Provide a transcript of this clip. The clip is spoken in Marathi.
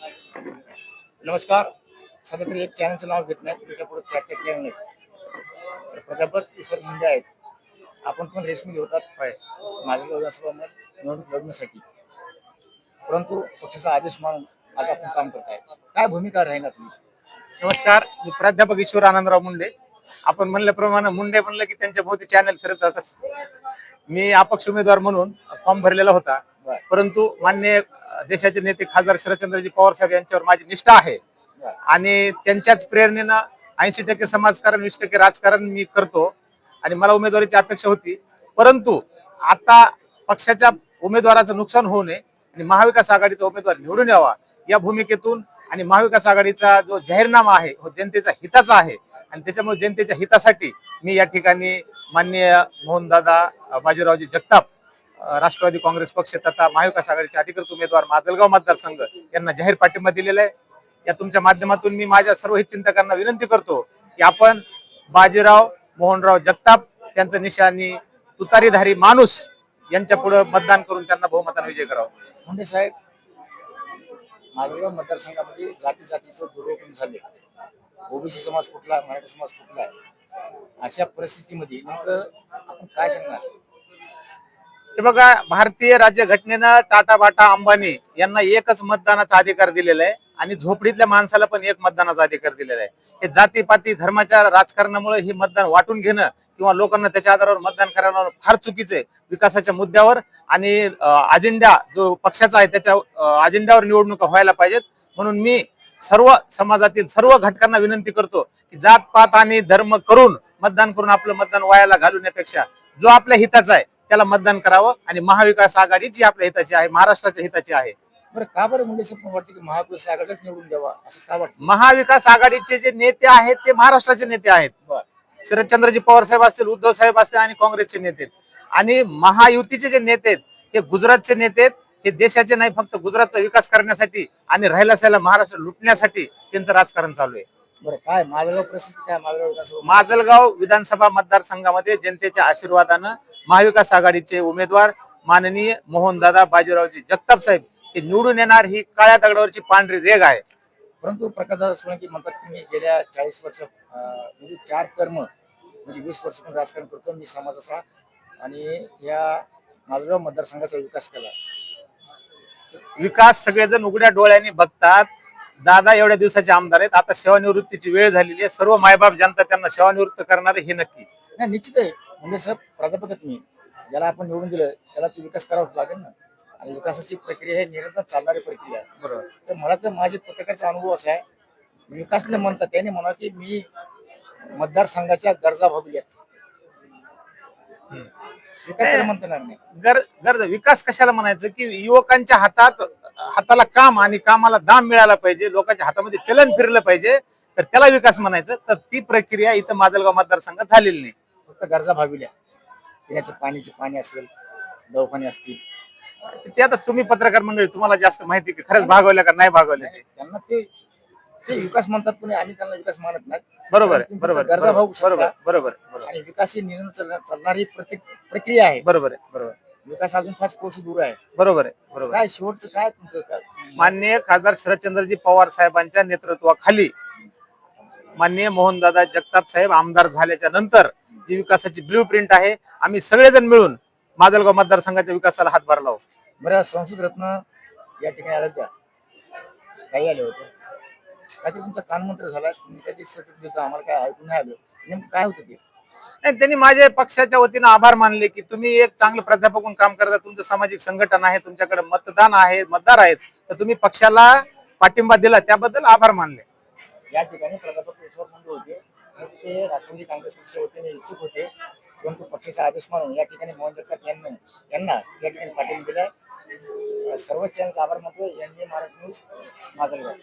नमस्कार. सध्या तरी एक चॅनलचं नाव घेत नाही त्याच्या पुढे चार चार चॅनल आहेत. तर प्राध्यापक किशोर मुंडे आहेत. आपण पण रेशमी होतात. पाय माझं विधानसभा निवडणूक लढण्यासाठी परंतु पक्षाचा आदेश मानून आज आपण काम करताय काय भूमिका राहील तुम्ही नमस्कार. मी प्राध्यापक ईश्वर आनंदराव मुंडे. आपण म्हणल्याप्रमाणे मुंडे म्हणलं की त्यांच्या भोवती चॅनल फिरत असतात. मी अपक्ष उमेदवार म्हणून फॉर्म भरलेला होता. परंतु मान्य देशाचे नेते खासदार शरदचंद्रजी पवार साहेब यांच्यावर माझी निष्ठा आहे. आणि त्यांच्याच प्रेरणेनं ऐंशी टक्के समाजकारण वीस टक्के राजकारण मी करतो. आणि मला उमेदवारीची अपेक्षा होती. परंतु आता पक्षाच्या उमेदवाराचं नुकसान होऊ नये आणि महाविकास आघाडीचा उमेदवार निवडून यावा या भूमिकेतून आणि महाविकास आघाडीचा जो जाहीरनामा आहे हो जनतेचा हिताचा आहे. आणि त्याच्यामुळे जनतेच्या हितासाठी मी या ठिकाणी माननीय मोहनदादा बाजीरावजी जगताप राष्ट्रवादी काँग्रेस पक्ष तथा महाविकास आघाडीचे अधिकृत उमेदवार माजलगाव मतदारसंघ यांना जाहीर पाठिंबा दिलेला आहे. या तुमच्या माध्यमातून मी माझ्या सर्व हितचिंतकांना विनंती करतो की आपण बाजीराव मोहनराव जगताप त्यांचं निशाणी तुतारीधारी माणूस यांच्या पुढे मतदान करून त्यांना बहुमताने विजय करावा. मुंडे साहेब माझगाव मतदारसंघामध्ये जाती जातीचं दुर्योगण झाले. ओबीसी समाज फुटला मराठी समाज फुटला अशा परिस्थितीमध्ये नेमकं आपण काय सांगणार? हे बघा भारतीय राज्यघटनेनं टाटा बाटा अंबानी यांना एकच मतदानाचा अधिकार दिलेला आहे आणि झोपडीतल्या माणसाला पण एक मतदानाचा अधिकार दिलेला आहे. हे जातीपाती धर्माच्या राजकारणामुळे हे मतदान वाटून घेणं किंवा लोकांना त्याच्या आधारावर मतदान करण्यावर फार चुकीचं आहे विकासाच्या मुद्द्यावर आणि अजेंडा जो पक्षाचा आहे त्याच्या अजेंड्यावर निवडणुका व्हायला पाहिजेत. म्हणून मी सर्व समाजातील सर्व घटकांना विनंती करतो की जात पात आणि धर्म करून मतदान करून आपलं मतदान वायाला घालवण्यापेक्षा जो आपल्या हिताचा आहे त्याला मतदान करावं आणि महाविकास आघाडी जी आपल्या हिताची आहे महाराष्ट्राच्या हिताची आहे. बरं का बरं मुंडे साहेब वाटतं की महापुरुष आघाडीच निवडून द्यावा? असं का वाटतं? महाविकास आघाडीचे जे नेते आहेत ते महाराष्ट्राचे नेते आहेत. शरदचंद्रजी पवार साहेब असतील उद्धव साहेब असतील आणि काँग्रेसचे नेते. आणि महायुतीचे जे नेते आहेत हे गुजरातचे नेते आहेत. हे देशाचे नाही फक्त गुजरातचा विकास करण्यासाठी आणि राहिला सहायला महाराष्ट्र लुटण्यासाठी त्यांचं राजकारण चालू आहे. बरं काय? माझगाव परिस्थिती काय? विधानसभा? माजलगाव विधानसभा मतदारसंघामध्ये जनतेच्या आशीर्वादानं महाविकास आघाडीचे उमेदवार माननीय मोहनदादा बाजीरावजी जगताप साहेब हे निवडून येणार ही काळ्या दगडावरची पांढरी रेग आहे. परंतु प्रकाशदादा सोळंकी म्हणतात की मी गेल्या चाळीस वर्ष म्हणजे चार कर्म म्हणजे वीस वर्ष पण राजकारण करतो मी समाजाचा आणि या माझगाव मतदारसंघाचा विकास केला. विकास सगळेजण उघड्या डोळ्यांनी बघतात. दादा एवढ्या दिवसाचे आमदार आहेत. आता सेवानिवृत्तीची वेळ झालेली आहे. सर्व मायबाप जनता त्यांना सेवानिवृत्त करणार हे नक्की. नाही निश्चित आहे. म्हणजे साहेब प्राध्यापक आहेत मी. ज्याला आपण निवडून दिलं त्याला तो विकास करावाच लागेल ना. आणि विकासाची प्रक्रिया ही निरंतर चालणारी प्रक्रिया आहे. बरोबर. तर मला तर माझे पत्रकाराचा अनुभव असा आहे विकास न म्हणता त्याने म्हणा की मी मतदारसंघाच्या गरजा भागल्यात. विकास त्याला म्हणता येणार नाही गर गरज विकास कशाला म्हणायचं की युवकांच्या हातात हाताला काम आणि कामाला दाम मिळाला पाहिजे लोकांच्या हातामध्ये चलन फिरलं पाहिजे तर त्याला विकास म्हणायचं. तर ती प्रक्रिया इथं माजलगाव मतदारसंघात झालेली नाही. फक्त गरजा भागविल्या. पिण्याचं पाणीचे पाणी असेल दवाखाने असतील. ते आता तुम्ही पत्रकार मंडळी तुम्हाला जास्त माहिती की खरंच भागवल्या का नाही भागवल्या ते? त्यांना ते ते विकास म्हणतात पण आम्ही त्यांना विकास मानत नाही. बरोबर आहे बरोबर गरजा भागू शकता. बरोबर बरोबर बरोबर आणि विकास ही निरंतर चालणार- प्रक्रिया आहे. बरोबर आहे बरोबर विकास अजून फार कोश दूर आहे. बरोबर आहे बरोबर काय शेवटचं काय तुमचं काय? माननीय खासदार शरदचंद्रजी पवार साहेबांच्या नेतृत्वाखाली माननीय मोहनदादा जगताप साहेब आमदार झाल्याच्यानंतर जी विकासाची ब्ल्यू प्रिंट आहे. आम्ही सगळेजण मिळून माजलगाव मतदारसंघाच्या विकासाला हातभार लावू. बरं संस्कृत रत्न या ठिकाणी आल्या त्या काही आले होते. काहीतरी तुमचा कानमंत्र झाला. तुम्ही काहीतरी सर्टिफिकेट देतो आम्हाला काय ऐकून नाही आलं. नेमकं काय होतं ते? नाही त्यांनी माझे पक्षाच्या वतीनं आभार मानले की तुम्ही एक चांगलं प्राध्यापक म्हणून काम करता. तुमचं सामाजिक संघटन आहे तुमच्याकडे मतदान आहे मतदार आहेत. तर तुम्ही पक्षाला पाठिंबा दिला त्याबद्दल आभार मानले. या ठिकाणी प्राध्यापक ईश्वर होते. ते राष्ट्रवादी काँग्रेस पक्ष होते आणि इच्छुक होते. परंतु पक्षाचा आदेश मानून या ठिकाणी मोहन जगताप यांना यांना या ठिकाणी पाठिंबा दिला सर्वोच्च आभार मानतो. एन महाराष्ट्र न्यूज माझा